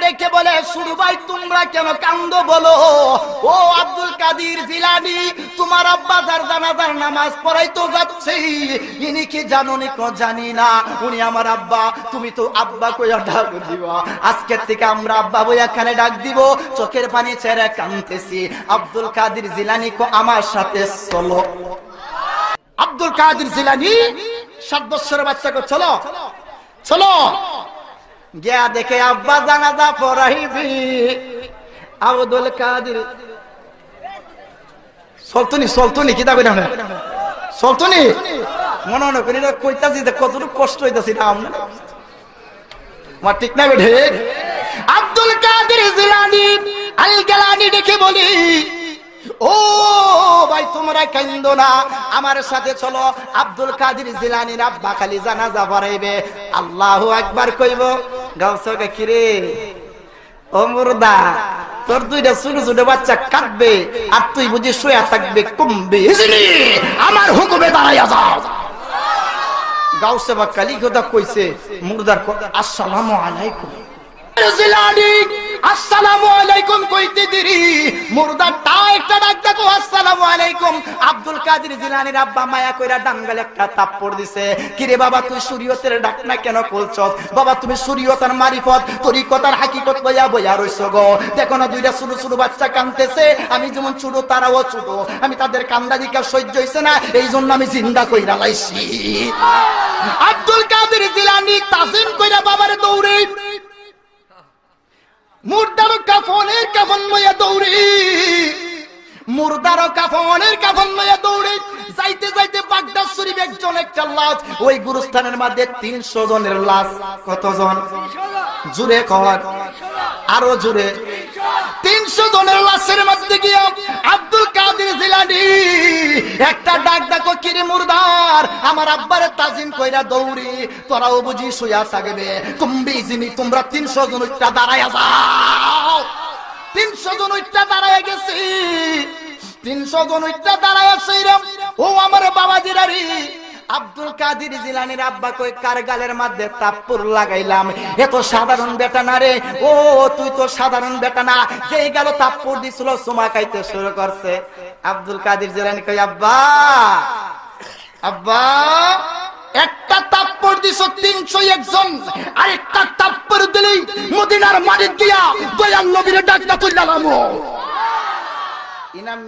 ডেকে থেকে আমরা আব্বা ডাক দিব, চোখের পানি ছেড়ে কানতেছি। আব্দুল কাদির জিলানি কো আমার সাথে চলো। আব্দুল কাদির জিলানি, সাত বছরের বাচ্চাকে চলো। চলো। গিয়া দেখে আব্বা জানাজা পড়াইবি। আব্দুল কাদের চলতনি চলতনি কি দাবি না চলতনি মনে মনে করি কইতাছি যে কতটুকু কষ্ট হইতাছি না আমরা আমার ঠিক না বেঠে আব্দুল কাদের জিলানি আল গেলানি ডেকে বলি, ও ভাই, তোমরা কেন্দ না, আমার সাথে চলো। আব্দুল কাদের জিলানির আব্বা খালি জানাজা পড়াইবে। আল্লাহ একবার কইব। কিরে? তোর দুইটা ছোট ছোট বাচ্চা আর তুই বুঝি শুয়ে থাকবে, কমবে আমার হুকুমে দাঁড়াইয়া যাও। গাউসে বা কথা কইছে মুর্দার আসসালামু আলাইকুম। আসসালামু আলাইকুম কইতে দিরি। মুর্দা তা একটা আলাইকুম। আব্দুল কাদের জিলানির আব্বা মায়া কইরা ডাঙ্গাল একটা তাপ্পড় দিছে। কিরে বাবা, তুই শরীয়তের ডাক না কেন কলছস বাবা, তুমি শরীয়তার মারিফত, তরিকতার হাকিকত বইয়া বইয়া রইছো গো। দেখো না, দুইটা ছোট ছোট বাচ্চা কানতেছে আমি যেমন ছোট তারাও ছোট আমি তাদের কান্দা দিকা সহ্য হইছে না এই জন্য আমি জিন্দা কইরা লাইছি। আব্দুল কাদের জিলানি তাজিম কইরা বাবারে দৌড়ে। মুর্দার কাফনের কাফন মইয়া দৌড়ে। মুর্দার কাফনের কাফন ময়া দৌড়ে। যাইতে যাইতে বাগদাদ শরীফ একজন, একটা লাশ। ওই গুরুস্থানের মধ্যে তিনশো জনের লাশ। কতজন? জুড়ে কর। আরও জুড়ে। তিনশো জনের লাশের মধ্যে গিয়ে আব্দুল কাদের জিলানি একটা ডাক ডাকো কিরে মুর্দার? আমার আব্বারে তাজিম কইরা দৌড়ি। তোরাও বুঝি শুয়া থাকবে। কুম্বি জিনি তোমরা তিনশো জন উঠটা দাঁড়াইয়া যাও। তিনশো জন উঠটা দাঁড়াইয়া গেছি। তিনশো জন উঠটা সেইরম ও আমার বাবা জিরারি। আব্দুল কাদির জিলানির আব্বা কই কার গালের মধ্যে তাপ্পুর লাগাইলাম। এত সাধারণ বেটা না রে। ও, তুই তো সাধারণ বেটা না। যেই গেল তাপ্পুর দিছিল, সুমা খাইতে শুরু করছে। আব্দুল কাদির জিলানি কই, আব্বা আব্বা, একটা তাপ্পর দিছ তিনশো একজন। আর একটা তাপ্পর দিলেই মদিনার মালিক দিয়া দয়াল নবীর ডাকটা তুললাম ইনার নাম